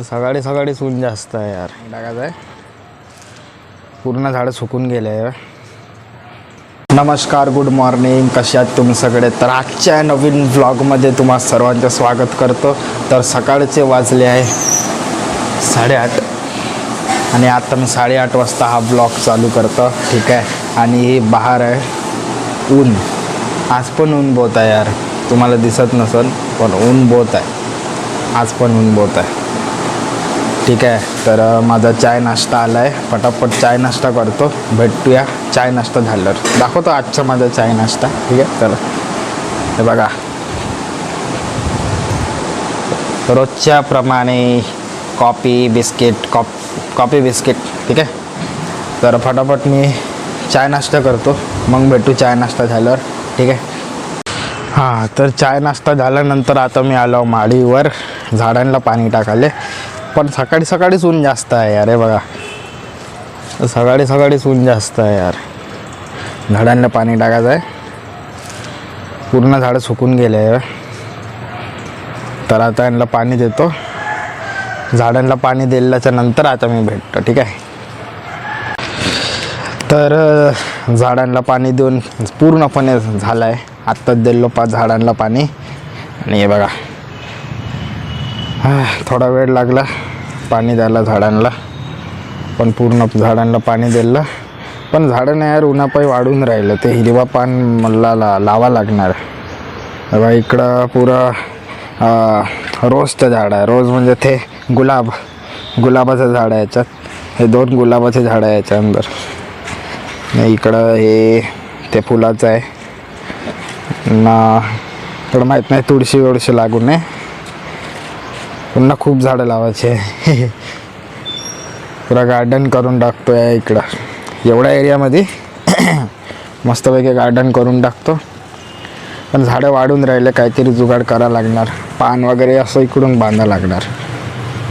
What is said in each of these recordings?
सकाळी सकाळी ऊन जास्त आहे यार. टाकायचं आहे पूर्ण झाडं सुकून गेले. आहे नमस्कार गुड मॉर्निंग कसे आहात तुम्ही सगळे? तर आजच्या नवीन व्लॉगमध्ये तुम्हा सर्वांचं स्वागत करतो. तर सकाळचे वाजले आहे साडेआठ. आणि आता मी साडेआठ वाजता हा ब्लॉग चालू करतो. ठीक आहे? आणि हे बाहेर आहे ऊन. आज पण ऊन बहुत आहे यार. तुम्हाला दिसत नसेल पण ऊन बहुत आहे. आज पण ऊन बहुत आहे. ठीक आहे. तर माझा चाय नाश्ता आला आहे पटापट चाय नाश्ता करतो. भेटूया. चाय नाश्ता झाल्यावर. दाखवतो आजचा माझा चाय नाश्ता. ठीक आहे? चला हे बघा. रोजच्या प्रमाणे coffee biscuit COP coffee biscuit. ठीक आहे? तर फटाफट मी चाय नाश्ता करतो. मग भेटू चाय नाश्ता झाल्यावर. ठीक आहे? हां तर चाय नाश्ता झाल्यानंतर आता मी आलो माडीवर. झाडांना पाणी टाकाले पण सकाळी सकाळीच ऊन जास्त आहे यार हे बघा. सकाळी सकाळीच ऊन जास्त आहे यार. झाडांना पाणी टाकायचं आहे. पूर्ण झाडं सुकून गेले आहे. तर आता यांना पाणी देतो. झाडांना पाणी दिल्याच्या नंतर आता मी भेटतो ठीक आहे? तर झाडांना पाणी देऊन पूर्णपणे झालं आहे. आत्ताच दिलो पाच झाडांना पाणी. आणि हे बघा. हा, थोडा वेळ लागला पाणी द्यायला झाडांना पण पूर्ण झाडांना पाणी दिलं. पण झाडं नाही यार उन्हापाई वाढून राहिलं. ते हिरवा पान मला ला लावा लागणार. बघा इकडं पुरं रोजचं झाड आहे. रोज म्हणजे ते गुलाब गुलाबाचं झाड आहे याच्यात. हे दोन गुलाबाचे झाडं आहे याच्या अंदर. इकडं हे ते फुलाचं आहे. ना थोडं माहीत नाही तुळशी वळशी लागू नये. पुन्हा खूप झाडं लावायचे. पुरा गार्डन करून टाकतो आहे इकडं. एवढ्या एरियामध्ये मस्तपैकी गार्डन करून टाकतो. पण झाडं वाढून राहिले काहीतरी जुगाड करावं लागणार. पान वगैरे असं इकडून बांधा लागणार.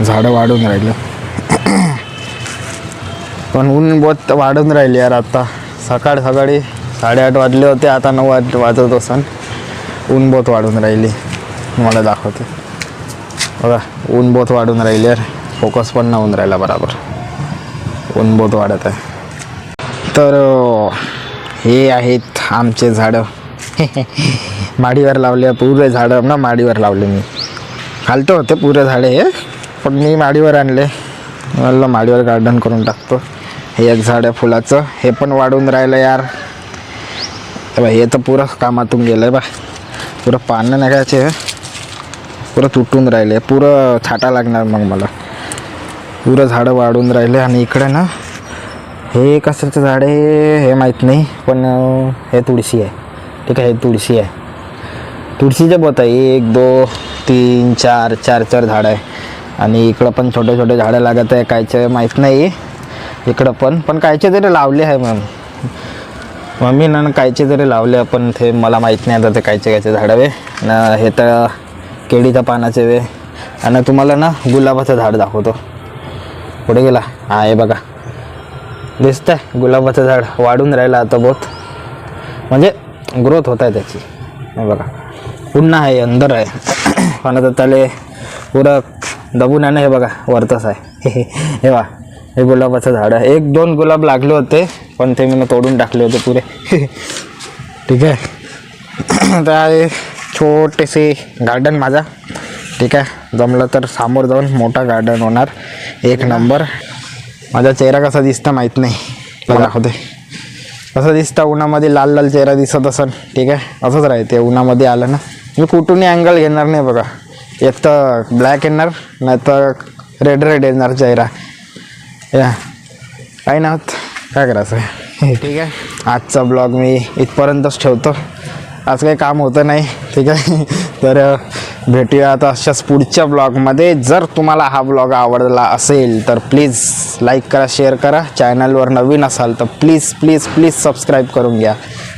झाडं वाढून राहिले. पण ऊन बहुत वाढून राहिली यार आता. सकाळ सकाळी साडेआठ वाजले होते आता नऊ वाज वाजत असन. ऊन बहुत वाढून राहिली. मला दाखवते. बघा ऊन बोत वाढून राहिली यार. फोकस पण नाही होऊन राहिला बरोबर. ऊन बोत वाढत आहे. तर हे आहेत आमचे झाडं. माडीवर लावले पुरे झाडं. ना माडीवर लावले मी. खालतं होते पुरे झाडे हे. पण मी माडीवर आणले. म्हणलं माडीवर गार्डन करून टाकतो. हे एक झाड आहे फुलाचं. हे पण वाढून राहिलं यार. हे हे तर पुरं कामातून गेलं आहे बा पुरं पानं नाही घ्यायचे पुरं तुटून राहिले. पुरं छाटा लागणार मग मला. पुरं झाडं वाढून राहिले आणि इकडे ना हे कशाचं झाड आहे हे माहीत नाही पण हे तुळशी आहे. ठीक आहे हे तुळशी आहे. तुळशीचे बोत आहे. एक दो तीन चार चार चार झाडं आहे. आणि इकडं पण छोटे छोटे झाडं लागत आहे. कायचे माहीत नाही. इकडं पण पण कायचे तरी लावले आहे मॅम मम्मी ना कायचे तरी लावले पण ते मला माहीत नाही आता ते कायचे कायचे झाडं वे ना हे तर केळीच्या पानाचे वे. आणि तुम्हाला ना गुलाबाचं झाड दाखवतो. पुढे गेला. हा हे बघा. दिसतंय गुलाबाचं झाड वाढून राहिलं आता बहुत. म्हणजे ग्रोथ होत आहे त्याची. हे बघा. पुन्हा आहे अंदर आहे. पण आता त्याला पुरं दबून आहे ना हे बघा. वरतच आहे. हे बा हे गुलाबाचं झाड आहे. एक दोन गुलाब लागले होते पण ते मी तोडून टाकले होते पुरे. ठीक आहे. तर आहे छोटेसे गार्डन माझा. ठीक आहे? जमलं तर समोर जाऊन मोठा गार्डन होणार. एक नंबर माझा चेहरा कसा दिसता माहीत नाही. तुला दाखवते कसं दिसतं? उन्हामध्ये लाल लाल चेहरा दिसत असन. ठीक आहे? असंच राहते. उन्हामध्ये आलं ना. मी कुठूनही अँगल घेणार नाही बघा. एक तर ब्लॅक येणार नाही तर रेड रेड येणार चेहरा. या. काही होत काय करायचं? ठीक आहे. आजचा ब्लॉग मी इथपर्यंतच ठेवतो. आज काही काम होतं नाही. ठीक आहे? तर भेटूया आता अशाच पुढच्या ब्लॉगमध्ये. जर तुम्हाला हा ब्लॉग आवडला असेल तर प्लीज लाईक करा शेअर करा. चॅनलवर नवीन असाल तर प्लीज प्लीज प्लीज सबस्क्राईब करून घ्या.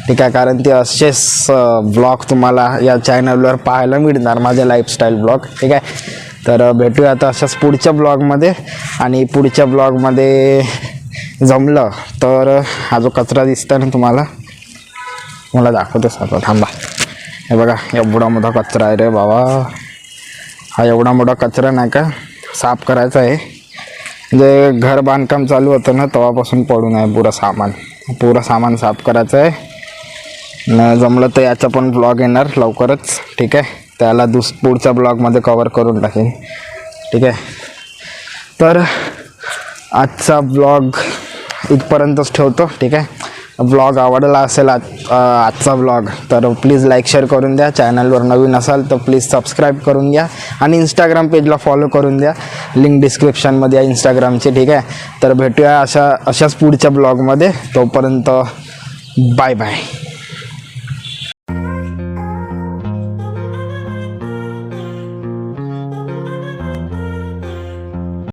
ठीक आहे? कारण ते असेच ब्लॉग तुम्हाला या चॅनलवर पाहायला मिळणार माझे लाईफस्टाईल ब्लॉग. ठीक आहे? तर भेटूया आता अशाच पुढच्या ब्लॉगमध्ये. आणि पुढच्या ब्लॉगमध्ये जमलं तर हा जो कचरा दिसतो ना तुम्हाला मला दाखवतो आता थांबा. हे बघा एवढा मोठा कचरा आहे रे बाबा. हा एवढा मोठा कचरा नाही का? साफ करायचा आहे. जे घर बांधकाम चालू होतं ना तेव्हापासून पडून आहे पुरं सामान. पुरं सामान साफ करायचं आहे. न जमलं तर याचा पण ब्लॉग येणार लवकरच ठीक आहे? त्याला दुस पुढच्या ब्लॉगमध्ये कवर करून टाकेन. ठीक आहे? तर आजचा ब्लॉग इथपर्यंतच ठेवतो ठीक आहे? ब्लॉग आवडला असेल आज आजचा ब्लॉग तर प्लीज लाईक शेअर करून द्या. चॅनलवर नवीन असाल तर प्लीज सबस्क्राईब करून घ्या. आणि इंस्टाग्राम पेजला फॉलो करून द्या. लिंक डिस्क्रिप्शनमध्ये आहे इंस्टाग्रामची ठीक आहे? तर भेटूया अशा अशाच पुढच्या ब्लॉगमध्ये तोपर्यंत बाय बाय